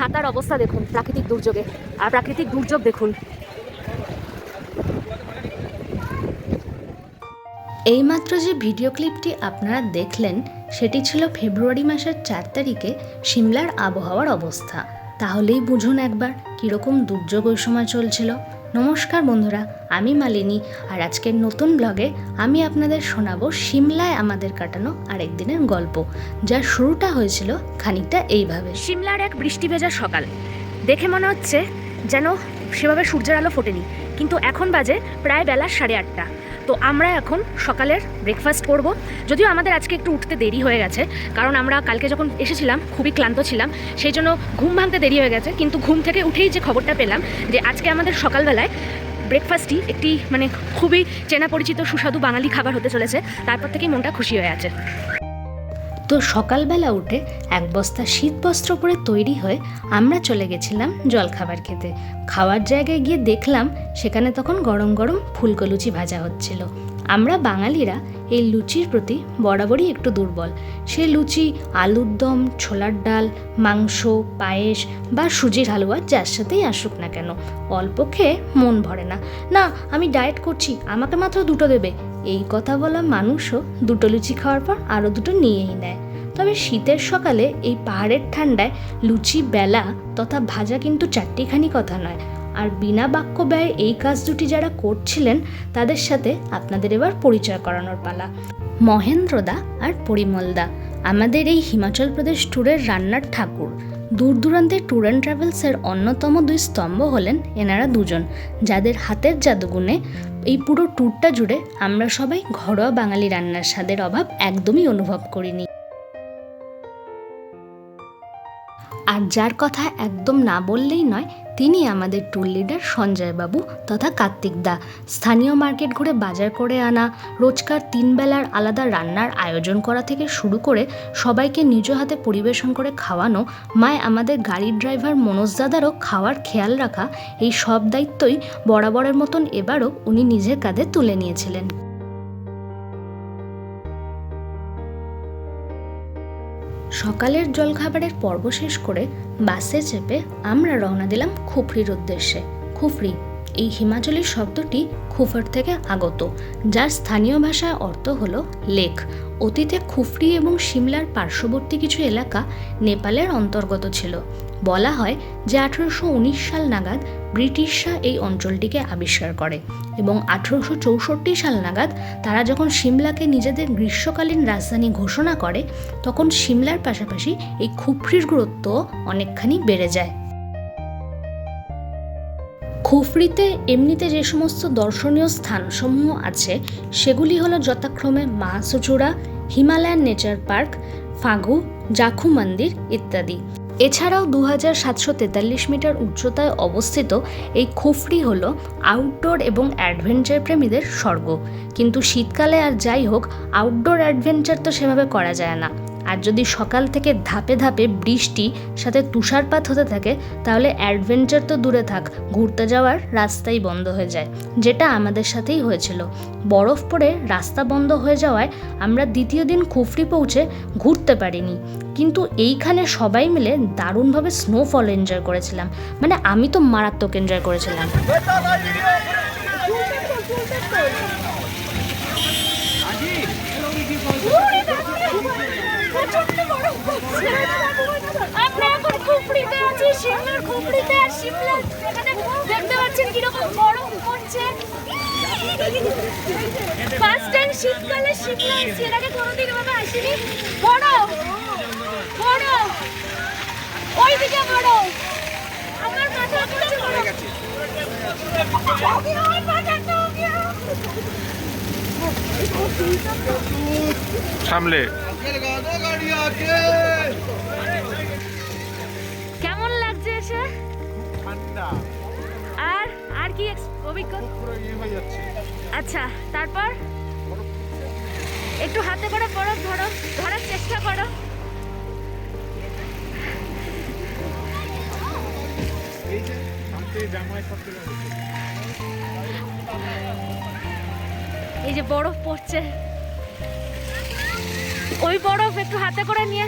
ছাতার অবস্থা দেখুন, প্রাকৃতিক দুর্যোগে। আর প্রাকৃতিক দুর্যোগ দেখুন। এইমাত্র যে ভিডিও ক্লিপটি আপনারা দেখলেন, সেটি ছিল ফেব্রুয়ারি মাসের চার তারিখে সিমলার আবহাওয়ার অবস্থা। তাহলেই বুঝুন একবার, কীরকম দুর্যোগ ওই সময় চলছিল। নমস্কার বন্ধুরা, আমি মালিনী আর আজকের নতুন ব্লগে আমি আপনাদের শোনাবো সিমলায় আমাদের কাটানো আরেক দিনের গল্প যা শুরুটা হয়েছিল খানিকটা এইভাবে। সিমলার এক বৃষ্টি ভেজা সকাল। দেখে মনে হচ্ছে যেন সেভাবে সূর্যের আলো ফোটেনি, কিন্তু এখন বাজে প্রায় বেলা সাড়ে আটটা। তো আমরা এখন সকালের ব্রেকফাস্ট করব। যদিও আমাদের আজকে একটু উঠতে দেরি হয়ে গেছে, কারণ আমরা কালকে যখন এসেছিলাম, খুবই ক্লান্ত ছিলাম, সেই জন্য ঘুম ভাঙতে দেরি হয়ে গেছে। কিন্তু ঘুম থেকে উঠেই যে খবরটা পেলাম যে আজকে আমাদের সকালবেলায় ব্রেকফাস্টই একটি মানে খুবই চেনা পরিচিত সুস্বাদু বাঙালি খাবার হতে চলেছে। তারপর থেকেই মনটা খুশি হয়ে আছে। তো সকালবেলা উঠে এক বস্তা শীত বস্ত্র পরে তৈরি হয়ে আমরা চলে গেছিলাম জলখাবার খেতে। খাওয়ার জায়গায় গিয়ে দেখলাম সেখানে তখন গরম গরম ফুলকো লুচি ভাজা হচ্ছিল। আমরা বাঙালিরা এই লুচির প্রতি বরাবরই একটু দুর্বল। সে লুচি, আলুর দম, ছোলার ডাল, মাংস, পায়েস বা সুজির হালুয়া যার সাথেই আসুক না কেন, অল্প খেয়ে মন ভরে না। না, আমি ডায়েট করছি, আমাকে মাত্র দুটো দেবে। এই কথা বলা মানুষও দুটো লুচি খাওয়ার পর আরও দুটো নিয়েই নেয়। তবে শীতের সকালে এই পাহাড়ের ঠান্ডায় লুচি, বেলা তথা ভাজা কিন্তু চারটিখানি কথা নয়। আর বিনা বাক্য ব্যয়ে এই কাজ দুটি যারা করছিলেন, তাদের সাথে আপনাদের এবার পরিচয় করানোর পালা। মহেন্দ্রদা আর পরিমলদা, আমাদের এই হিমাচল প্রদেশ ট্যুরের রান্নার ঠাকুর। দূর দূরান্তে ট্যুর অ্যান্ড ট্রাভেলসের অন্যতম দুই স্তম্ভ হলেন এনারা দুজন, যাদের হাতের জাদুগুণে এই পুরো ট্যুরটা জুড়ে আমরা সবাই ঘরোয়া বাঙালি রান্নার স্বাদের অভাব একদমই অনুভব করিনি। আর যার কথা একদম না বললেই নয় তিনি আমাদের ট্যুর লিডার সঞ্জয় বাবু তথা কার্তিক দা। স্থানীয় মার্কেট ঘুরে বাজার করে আনা, রোজকার তিন বেলার আলাদা রান্নার আয়োজন করা থেকে শুরু করে সবাইকে নিজ হাতে পরিবেশন করে খাওয়ানো, মায় আমাদের গাড়ির ড্রাইভার মনোজ দাদারও খাওয়ার খেয়াল রাখা, এই সব দায়িত্বই বরাবরের মতন এবারও উনি নিজের কাঁধে তুলে নিয়েছিলেন। সকালের জলখাবারের পর্ব শেষ করে বাসে চেপে আমরা রওনা দিলাম খুফরির উদ্দেশ্যে। খুফরি, এই হিমাচলের শব্দটি খুফর থেকে আগত, যার স্থানীয় ভাষায় অর্থ হল লেক। অতীতে খুফরি এবং সিমলার পার্শ্ববর্তী কিছু এলাকা নেপালের অন্তর্গত ছিল। বলা হয় যে আঠেরোশো উনিশ সাল নাগাদ ব্রিটিশরা এই অঞ্চলটিকে আবিষ্কার করে এবং আঠেরোশো চৌষট্টি সাল নাগাদ তারা যখন সিমলাকে নিজেদের গ্রীষ্মকালীন রাজধানী ঘোষণা করে, তখন সিমলার পাশাপাশি এই খুফরির গুরুত্ব অনেকখানি বেড়ে যায়। খুফরিতে এমনিতে যে সমস্ত দর্শনীয় স্থানসমূহ আছে, সেগুলি হলো যথাক্রমে Mahasuchura Himalayan nature park, Fagu Jakhu মন্দির ইত্যাদি। এছাড়াও দু হাজার সাতশো তেতাল্লিশ মিটার উচ্চতায় অবস্থিত এই খুফরি হল আউটডোর এবং অ্যাডভেঞ্চার প্রেমীদের স্বর্গ। কিন্তু শীতকালে আর যাই হোক আউটডোর অ্যাডভেঞ্চার তো সেভাবে করা যায় না। আর যদি সকাল থেকে ধাপে ধাপে বৃষ্টি, সাথে তুষারপাত হতে থাকে, তাহলে অ্যাডভেঞ্চার তো দূরে থাক, ঘুরতে যাওয়ার রাস্তাই বন্ধ হয়ে যায়, যেটা আমাদের সাথেই হয়েছিল। বরফ পড়ে রাস্তা বন্ধ হয়ে যাওয়ায় আমরা দ্বিতীয় দিন খুফরি পৌঁছে ঘুরতে পারিনি। কিন্তু এইখানে সবাই মিলে দারুণভাবে স্নোফল এনজয় করেছিলাম। মানে আমি তো মারাত্মক এনজয় করেছিলাম। আমরা এখন খুপড়িতে আছি সিমলার সামলে। কেমন লাগছে এসে? আর আর কি অভিজ্ঞতা? আচ্ছা তারপর? একটু হাতে করে বরফ ধরো ধরার চেষ্টা করো। এই যে বরফ পড়ছে। ওই বরফ একটু হাতে করে নিয়ে।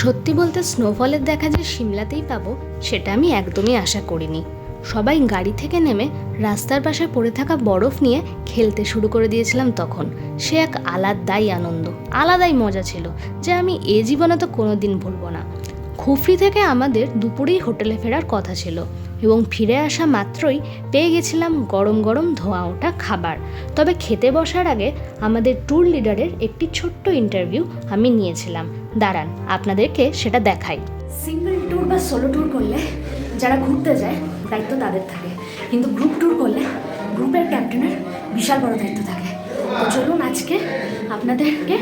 সত্যি বলতে স্নোফলের দেখা যে সিমলাতেই পাবো, সেটা আমি একদমই আশা করিনি। সবাই গাড়ি থেকে নেমে রাস্তার পাশে পড়ে থাকা বরফ নিয়ে খেলতে শুরু করে দিয়েছিলাম তখন। সে এক আলাদাই আনন্দ, আলাদাই মজা ছিল যে আমি এ জীবনে তো কোনো দিন ভুলবো না। খুফরি থেকে আমাদের দুপুরেই হোটেলে ফেরার কথা ছিল এবং ফিরে আসা মাত্রই পেয়ে গেছিলাম গরম গরম ধোঁয়া ওঠা খাবার। তবে খেতে বসার আগে আমাদের ট্যুর লিডারের একটি ছোট্ট ইন্টারভিউ আমি নিয়েছিলাম। দাঁড়ান, আপনাদেরকে সেটা দেখাই। সিঙ্গেল ট্যুর বা সোলো ট্যুর করলে যারা ঘুরতে যায় দায়িত্ব তাদের থাকে। কিন্তু গ্রুপ ট্যুর করলে গ্রুপের ক্যাপ্টেনের বিশাল বড় দায়িত্ব থাকে। তো চলুন আজকে আপনাদেরকে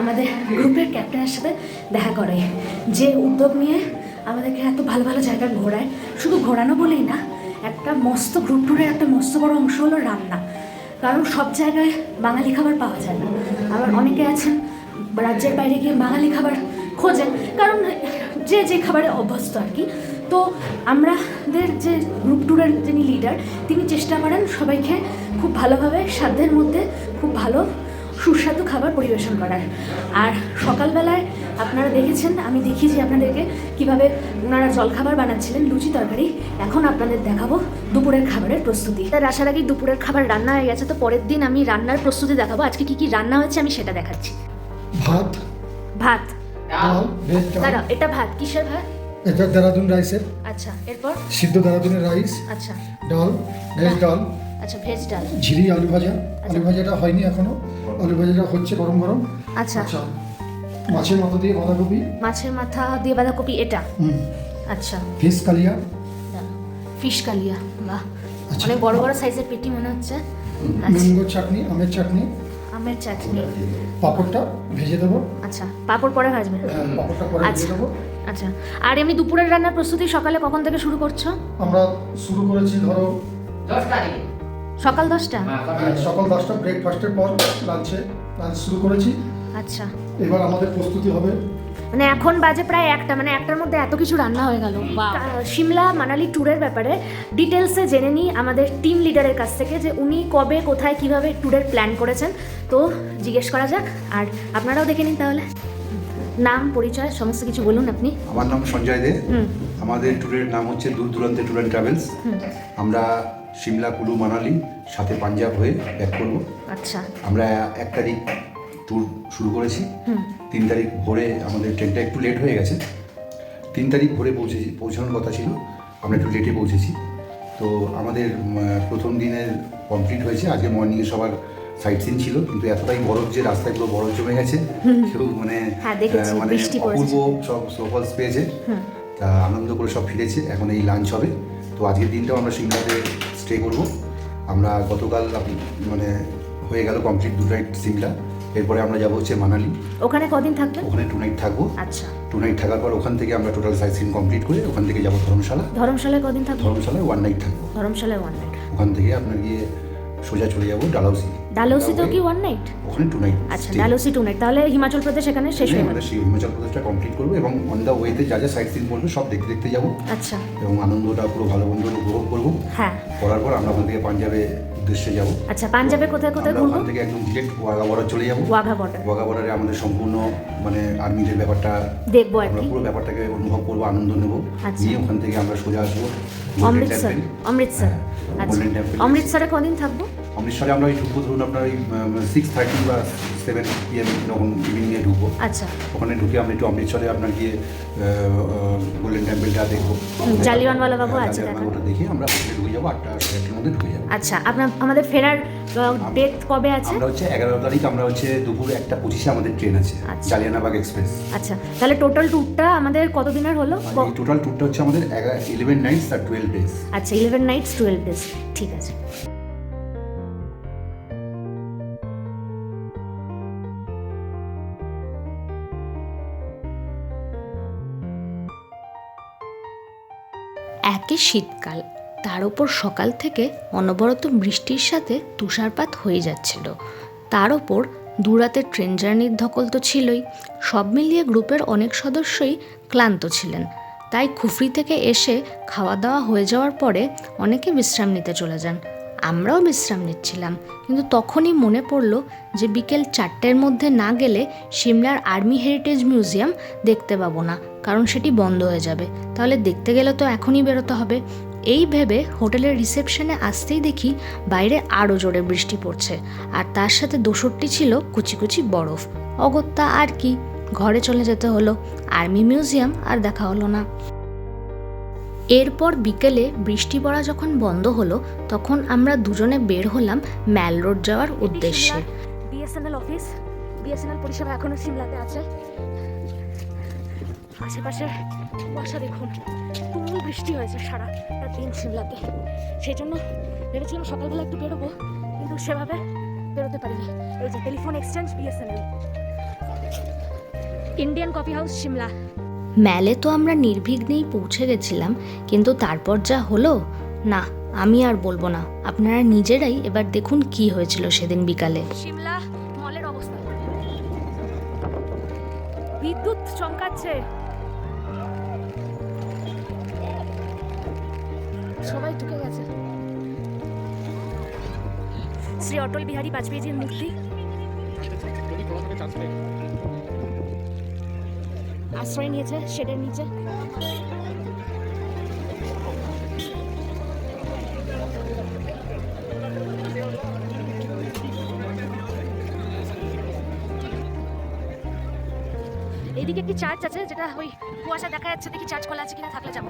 আমাদের গ্রুপের ক্যাপ্টেনের সাথে দেখা করে যে উদ্যোগ নিয়ে আমাদেরকে এত ভালো ভালো জায়গায় ঘোরায়, শুধু ঘোরানো বলেই না, একটা মস্ত গ্রুপ ট্যুরের একটা মস্ত বড় অংশ হলো রান্না কারণ সব জায়গায় বাঙালি খাবার পাওয়া যায় না। আবার অনেকে আছেন, রাজ্যের বাইরে গিয়ে বাঙালি খাবার খোঁজেন। কারণ যে যে খাবারে অভ্যস্ত আর কি তো আমাদের যে গ্রুপ ট্যুরের যিনি লিডার তিনি চেষ্টা করেন সবাইকে খুব ভালোভাবে সাধ্যের মধ্যে খুব ভালো সুস্বাদু খাবার পরিবেশন করার। আর সকালবেলায় আপনারা দেখেছেন আমি দেখিয়েছি আপনাদেরকে কীভাবে ওনারা জলখাবার বানাচ্ছিলেন লুচি তরকারি। এখন আপনাদের দেখাবো দুপুরের খাবারের প্রস্তুতি। তার আসার আগেই দুপুরের খাবার রান্না হয়ে গেছে তো পরের দিন আমি রান্নার প্রস্তুতি দেখাবো। আজকে কি কি রান্না হয়েছে আমি সেটা দেখাচ্ছি। ভাত। ভাত। দাঁড়াও এটা ভাত কিসের ভাত? এটা দেরাদুন রাইসের। আচ্ছা এরপর? সিদ্ধ দেরাদুনের রাইস আচ্ছা। ডাল ভেজ ডাল। আচ্ছা ভেজ ডাল। ঝিরি আলু ভাজা। আলু ভাজাটা হয়নি এখনও। আলু ভাজাটা হচ্ছে গরম গরম। আচ্ছা। আচ্ছা মাছের মাথা দিয়ে বাঁধাকপি। মাছের মাথা দিয়ে বাঁধাকপি এটা? আচ্ছা। ফিশ কালিয়া। ফিশ কালিয়া বাহ। আচ্ছা। অনেক বড় বড় সাইজের পেটি মনে হচ্ছে। আচ্ছা। ম্যাঙ্গো চাটনি আমের চাটনি। আমের চাটনি। পাঁপড়টা ভেজে দেবো। আচ্ছা পাঁপড় পরে ভাজবে হ্যাঁ, পাঁপড়টা পরে আচ্ছা। ভেজে দেবো। আচ্ছা আর এমনি দুপুরের রান্নার প্রস্তুতি সকালে কখন থেকে শুরু করছ? আমরা শুরু করেছি ধরো সকাল দশটা? হ্যাঁ, সকাল দশটা। ব্রেকফাস্টের পর লাঞ্চে লাঞ্চ শুরু করেছি। আচ্ছা। এবার আমাদের প্রস্তুতি হবে। মানে এখন বাজে প্রায় একটা মানে একটার মধ্যে এত কিছু রান্না হয়ে গেল। সিমলা মানালি ট্যুরের ব্যাপারে ডিটেলসে জেনে নিই আমাদের টিম লিডারের কাছ থেকে যে উনি কবে কোথায় কীভাবে ট্যুরের প্ল্যান করেছেন। তো জিজ্ঞেস করা যাক আর আপনারাও দেখে নিন তাহলে। নাম পরিচয় সমস্ত কিছু বলুন আপনি। আমার নাম সঞ্জয় দে। আমাদের ট্যুরের নাম হচ্ছে দূর দূরান্তে ট্যুর অ্যান্ড ট্রাভেলস আমরা সিমলা কুলু মানালি সাথে পাঞ্জাব হয়ে ব্যাক করব। আচ্ছা। আমরা এক তারিখ ট্যুর শুরু করেছি। তিন তারিখ ভোরে আমাদের ট্রেনটা একটু লেট হয়ে গেছে। তিন তারিখ ভোরে পৌঁছেছি পৌঁছানোর কথা ছিল। আমরা একটু লেটে পৌঁছেছি। তো আমাদের প্রথম দিনের কমপ্লিট হয়েছে। আজকে মর্নিংয়ে সবার সাইট সিন ছিল কিন্তু এতটাই বরফ যে রাস্তায় পুরো বরফ জমে গেছে কেউ মানে হ্যাঁ, মানে অপূর্ব সব সোফলস পেয়েছে। তা আনন্দ করে সব ফিরেছে এখন এই লাঞ্চ হবে। তো আজকের দিনটাও আমরা সিমলাতে স্টে করব। আমরা গতকাল মানে হয়ে গেল কমপ্লিট দু নাইট সিমলা এরপরে আমরা যাব হচ্ছে মানালি। ওখানে কদিন থাকবেন ওখানে টু নাইট থাকব। আচ্ছা। টু নাইট থাকার পর ওখান থেকে আমরা টোটাল সাইট সিন কমপ্লিট করে ওখান থেকে যাব ধর্মশালা। ধর্মশালায় কদিন থাকবেন ধর্মশালায় ওয়ান নাইট থাকব। ধর্মশালায় ওয়ান নাইট ওখান থেকে আপনার গিয়ে সোজা চলে যাব ডালাউসি ডালহৌসিতেও কি ওয়ান নাইট ওখানে টু নাইট আচ্ছা ডালহৌসি টু নাইট তাহলে হিমাচল প্রদেশ এখানে শেষ হয়ে গেল হিমাচল প্রদেশটা কমপ্লিট করব এবং অন দ্য ওয়েতে যা যা সাইট সিন করব সব দেখতে দেখতে যাব। আচ্ছা। এবং আনন্দটা পুরো ভালো বন্ধু উপভোগ করব। হ্যাঁ। করার পর আমরা ওখান থেকে পাঞ্জাবে উদ্দেশ্যে যাব। আচ্ছা পাঞ্জাবে কোথায় কোথায় ঘুরবো? ওখান থেকে একদম ডিরেক্ট ওয়াগা বর্ডার চলে যাব। ওয়াঘা বর্ডার ওয়াগা বর্ডারে আমাদের সম্পূর্ণ মানে আর্মিদের ব্যাপারটা দেখব আর আমরা কি। পুরো ব্যাপারটাকে অনুভব করব আনন্দ নেব। আচ্ছা। নিয়ে ওখান থেকে আমরা সোজা আসব অমৃতসর অমৃতসর। আচ্ছা। গোল্ডেন টেম্পল অমৃতসরে কদিন থাকব? অমৃতসরে আমরা ওই ঢুকবো ধরুন আপনার ওই সিক্স থার্টি বা সেভেন পিএম তখন ইভিনিংয়ে ঢুকবো আচ্ছা। ওখানে ঢুকে আমরা একটু অমৃতসরে আপনার গিয়ে গোল্ডেন টেম্পলটা দেখব। জালিয়ানওয়ালা বাবু হ্যাঁ, আছে। বাগুটা দেখে আমরা হোটেলে ঢুকে যাব আটটা সাড়ে মধ্যে ঢুকে যাব। আচ্ছা আপনার আমাদের ফেরার ডেট কবে আছে? আমরা হচ্ছে এগারো তারিখ আমরা হচ্ছে দুপুর একটা পঁচিশে আমাদের ট্রেন আছে আচ্ছা। জালিয়ানাবাগ এক্সপ্রেস আচ্ছা তাহলে টোটাল ট্যুরটা আমাদের কতদিনের হলো? মানে টোটাল ট্যুরটা হচ্ছে আমাদের ইলেভেন নাইটস আর টুয়েলভ ডেজ আচ্ছা ইলেভেন নাইটস টুয়েলভ ডেজ ঠিক আছে। একে শীতকাল। তার ওপর সকাল থেকে অনবরত বৃষ্টির সাথে তুষারপাত হয়ে যাচ্ছিল। তার ওপর দুরাতে ট্রেন জার্নির ধকল তো ছিলই। সব মিলিয়ে গ্রুপের অনেক সদস্যই ক্লান্ত ছিলেন। তাই খুফরি থেকে এসে খাওয়া দাওয়া হয়ে যাওয়ার পরে অনেকে বিশ্রাম নিতে চলে যান। আমরাও বিশ্রাম নিচ্ছিলাম। কিন্তু তখনই মনে পড়ল যে বিকেল চারটের মধ্যে না গেলে সিমলার আর্মি হেরিটেজ মিউজিয়াম দেখতে পাবো না, কারণ সেটি বন্ধ হয়ে যাবে। তাহলে দেখতে গেলে তো এখনই বেরোতে হবে। এই ভেবে হোটেলের রিসেপশনে আসতেই দেখি বাইরে আরও জোরে বৃষ্টি পড়ছে, আর তার সাথে দোসরটি ছিল কুচি কুচি বরফ। অগত্যা আর কি, ঘরে চলে যেতে হলো। আর্মি মিউজিয়াম আর দেখা হলো না। এরপর বিকেলে বৃষ্টি পড়া যখন বন্ধ হলো, তখন আমরা দুজনে বের হলাম ম্যাল রোড যাওয়ার উদ্দেশ্যে। বিএসএনএল অফিস, বিএসএনএল পরিষেবা এখনও সিমলাতে আছে। আশেপাশে কুয়াশা দেখুন তুমুল বৃষ্টি হয়েছে সারা দিন সিমলাতে। সেই জন্য ভেবেছিলাম সকালবেলা একটু বেরোবো, কিন্তু সেভাবে বেরোতে পারিনি। এই যে, telephone exchange BSNL. Indian coffee house, Shimla. ম্যালে তো আমরা নির্বিঘ্নেই পৌঁছে গেছিলাম কিন্তু তারপর যা হলো না আমি আর বলব না। আপনারা নিজেরাই এবার দেখুন কি হয়েছিল সেদিন বিকালে। সিমলা মলের অবস্থা। বিদ্যুৎ চমকাচ্ছে। সবাই ঢুকে গেছে। শ্রী অটল বিহারী বাজপেয়ীজির মূর্তি। আশ্রয় নিয়েছে শেডের নিচে এদিকে একটি চার্চ আছে, যেটা ওই কুয়াশা দেখা যাচ্ছে, দেখি চার্জ খোলা আছে কিনা, থাকলে যাব।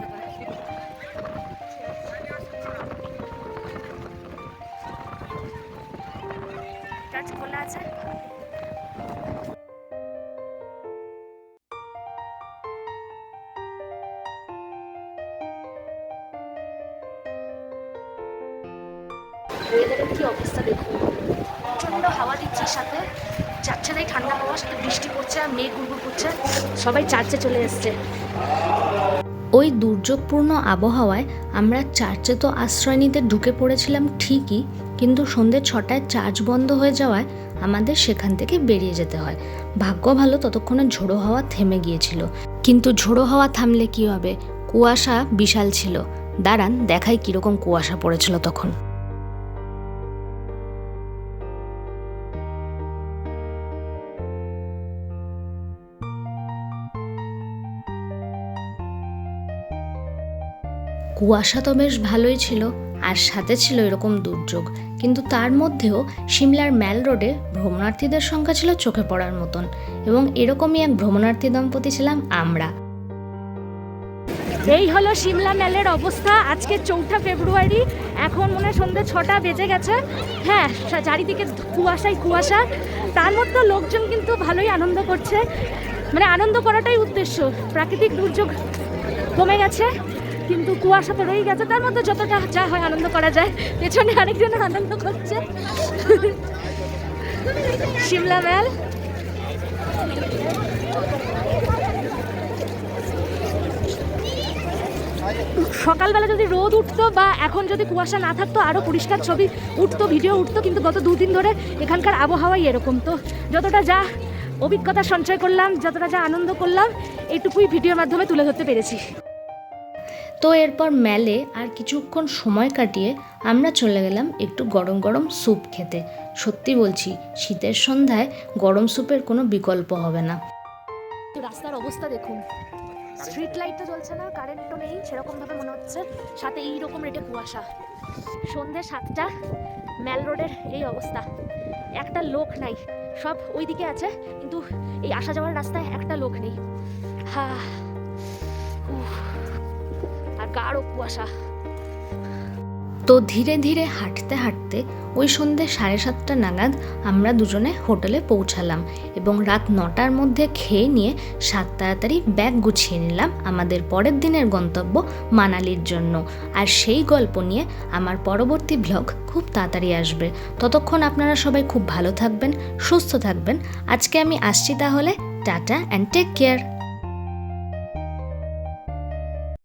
ওয়েদারের কি অবস্থা দেখুন? প্রচণ্ড হাওয়া দিচ্ছে সাথে। যাচ্ছে নাই ঠান্ডা হাওয়া সাথে, বৃষ্টি পড়ছে আর মেঘ গুড়গুড় করছে। সবাই চার্চে চলে এসছে। ওই দুর্যোগপূর্ণ আবহাওয়ায় আমরা চার্চে তো আশ্রয় নিতে ঢুকে পড়েছিলাম ঠিকই, কিন্তু সন্ধ্যে ছটায় চার্জ বন্ধ হয়ে যাওয়ায় আমাদের সেখান থেকে বেরিয়ে যেতে হয়। ভাগ্য ভালো ততক্ষণে ঝোড়ো হাওয়া থেমে গিয়েছিল। কিন্তু ঝোড়ো হাওয়া থামলে কি হবে? কুয়াশা বিশাল ছিল। দাঁড়ান, দেখাই কীরকম কুয়াশা পড়েছিল তখন। কুয়াশা তো বেশ ভালোই ছিল, আর সাথে ছিল এরকম দুর্যোগ। কিন্তু তার মধ্যেও সিমলার ম্যাল রোডে ভ্রমণার্থীদের সংখ্যা ছিল চোখে পড়ার মতন, এবং এরকমই এক ভ্রমণার্থী দম্পতি ছিলাম আমরা। এই হলো সিমলা ম্যালের অবস্থা। আজকে চৌঠা ফেব্রুয়ারি, এখন মনে হয় সন্ধ্যে ছটা বেজে গেছে। হ্যাঁ চারিদিকে কুয়াশাই কুয়াশা। তার মধ্যে লোকজন কিন্তু ভালোই আনন্দ করছে। মানে আনন্দ করাটাই উদ্দেশ্য। প্রাকৃতিক দুর্যোগ কমে গেছে। কিন্তু কুয়াশা তো রয়ে গেছে, তার মধ্যে যতটা যা হয় আনন্দ করা যায়। পেছনে আরেকজন আনন্দ করছে। সিমলা মেল। সকালবেলা যদি রোদ উঠতো বা এখন যদি কুয়াশা না থাকতো আরও পরিষ্কার ছবি উঠতো, ভিডিও উঠতো, কিন্তু গত দুদিন ধরে এখানকার আবহাওয়াই এরকম। তো যতটা যা অভিজ্ঞতা সঞ্চয় করলাম, যতটা যা আনন্দ করলাম এইটুকুই ভিডিওর মাধ্যমে তুলে ধরতে পেরেছি। তো এরপর মেলে আর কিছুক্ষণ সময় কাটিয়ে আমরা চলে গেলাম একটু গরম গরম স্যুপ খেতে। সত্যি বলছি শীতের সন্ধ্যায় গরম স্যুপের কোনো বিকল্প হবে না। রাস্তার অবস্থা দেখুন। স্ট্রিট লাইট তো জ্বলছে না কারেন্টও নেই সেরকম ভাবে মনে হচ্ছে। সাথে এই রকম রেটে কুয়াশা। সন্ধ্যে সাতটা ম্যাল রোডের এই অবস্থা। একটা লোক নাই সব ওই দিকে আছে কিন্তু এই আসা যাওয়ার রাস্তায় একটা লোক নেই। হা উফ, গাঢ় কুয়াশা। তো ধীরে ধীরে হাঁটতে হাঁটতে ওই সন্ধ্যে সাড়ে সাতটা নাগাদ আমরা দুজনে হোটেলে পৌঁছালাম এবং রাত নটার মধ্যে খেয়ে নিয়ে সাত তাড়াতাড়ি ব্যাগ গুছিয়ে নিলাম আমাদের পরের দিনের গন্তব্য মানালির জন্য। আর সেই গল্প নিয়ে আমার পরবর্তী ব্লগ খুব তাড়াতাড়ি আসবে। ততক্ষণ আপনারা সবাই খুব ভালো থাকবেন, সুস্থ থাকবেন। আজকে আমি আসছি তাহলে টাটা অ্যান্ড টেক কেয়ার